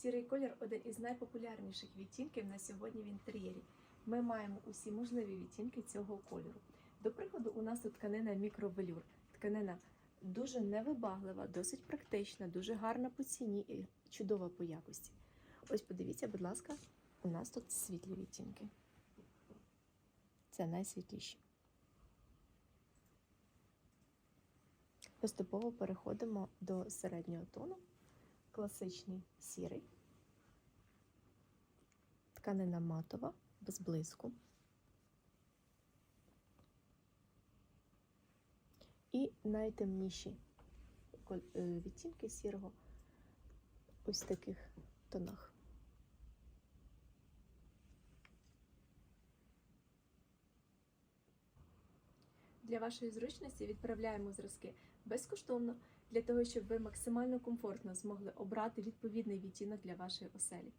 Сірий колір один із найпопулярніших відтінків на сьогодні в інтер'єрі. Ми маємо усі можливі відтінки цього кольору. До прикладу, у нас тут тканина мікровелюр. Тканина дуже невибаглива, досить практична, дуже гарна по ціні і чудова по якості. Ось подивіться, будь ласка, у нас тут світлі відтінки. Це найсвітліші. Поступово переходимо до середнього тону. Класичний сірий. Тканина матова, без блиску. І найтемніші е, відтінки сірого ось таких тонах. Для вашої зручності відправляємо зразки безкоштовно для того, щоб ви максимально комфортно змогли обрати відповідний відтінок для вашої оселі.